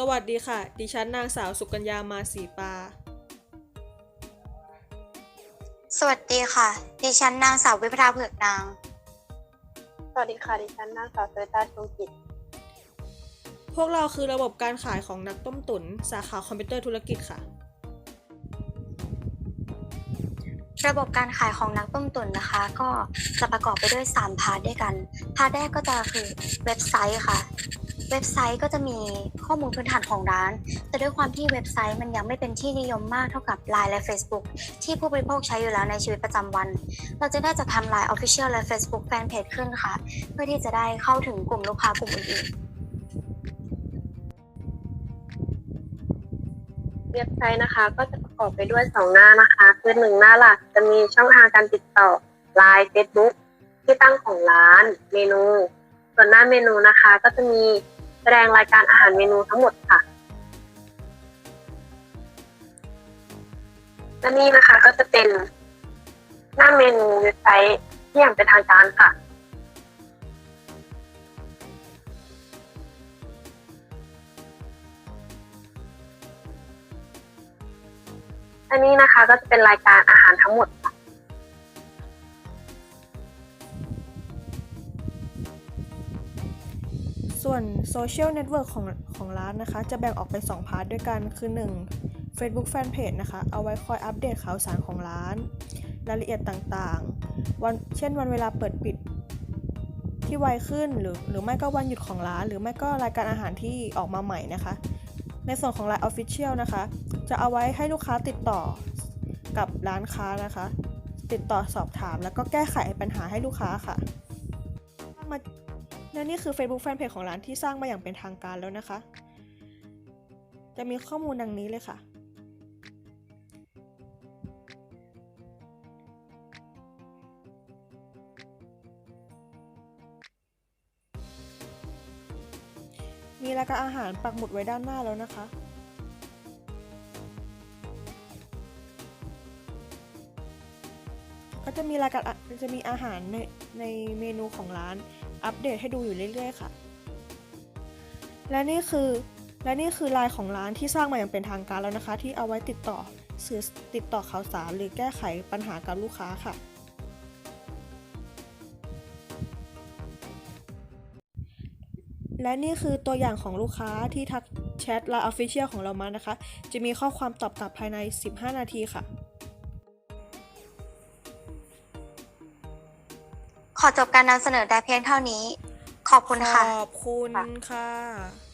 สวัสดีค่ะ ดิฉันนางสาวสุกัญญามาสีปา สวัสดีค่ะ ดิฉันนางสาววิภาเผือกนาง สวัสดีค่ะ ดิฉันนางสาวเซตาชงกิจ พวกเราคือระบบการขายของนักต้มตุ๋นสาขาคอมพิวเตอร์ธุรกิจค่ะ ระบบการขายของนักต้มตุ๋นนะคะ ก็จะประกอบไปด้วย 3 พาร์ทด้วยกัน พาร์ทแรกก็จะคือเว็บไซต์ค่ะ เว็บไซต์ก็จะมีข้อมูลพื้นฐานของร้าน แต่ด้วยความที่เว็บไซต์มันยังไม่เป็นที่นิยมมากเท่ากับ Line และ Facebook ที่ผู้บริโภคใช้อยู่แล้วในชีวิตประจำวัน เราจะได้จะทำ Line Official และ Facebook Fanpage ขึ้นค่ะ เพื่อที่จะได้เข้าถึงกลุ่มลูกค้ากลุ่มอื่นๆ เว็บไซต์นะคะ ก็จะประกอบไปด้วย 2 หน้านะคะ คือหนึ่งหน้าหลักจะมีช่องทางการติดต่อ Line Facebook ที่ตั้งของร้านเมนู ส่วนหน้าเมนูนะคะก็จะมี ดงรายการอาหารเมนูทั้งหมดค่ะและนี่นะคะก็จะเป็นหน้าเมนูเว็บไซต์ที่อย่างเป็นทางการค่ะ อันนี้นะคะก็จะเป็นรายการอาหารทั้งหมด ส่วนโซเชียลเน็ตเวิร์กของของร้านนะคะ จะแบ่งออกเป็น 2 พาร์ทด้วยกันคือ 1 Facebook Fanpage นะคะ เอาไว้คอยอัปเดตข่าวสารของร้าน รายละเอียดต่างๆ วันเช่นวันเวลาเปิดปิดที่ไวขึ้นหรือหรือไม่ก็วันหยุดของร้าน หรือไม่ก็รายการอาหารที่ออกมาใหม่นะคะ ในส่วนของ Line Official นะคะ จะเอาไว้ให้ลูกค้าติดต่อกับร้านค้านะคะ ติดต่อสอบถามแล้วก็แก้ไขปัญหาให้ลูกค้าค่ะมา และนี่คือ Facebook Fanpage ของร้านที่สร้างมาอย่างเป็นทางการแล้วนะคะ จะมีข้อมูลดังนี้เลยค่ะ มีรายกาอาหารปักหมุดไว้ด้านหน้าแล้วนะคะก็จะมีรายการจะมีอาหารในในเมนูของร้าน อัปเดตให้ดูอยู่เรื่อยๆ ค่ะ และนี่คือและนี่คือลน์ของร้านที่สร้างมาอย่างเป็นทางการแล้วนะคะ ที่เอาไว้ติดต่อสื่อติดต่อข่าวสารหรือแก้ไขปัญหากับลูกค้าค่ะ และนี่คือตัวอย่างของลูกค้าที่ทักแชทไลน์ Official ของเรามานะคะ จะมีข้อความตอบกลับภายใน 15 นาทีค่ะ ขอจบการนำเสนอแต่เพียงเท่านี้ ขอบคุณค่ะ ขอบคุณค่ะค่ะ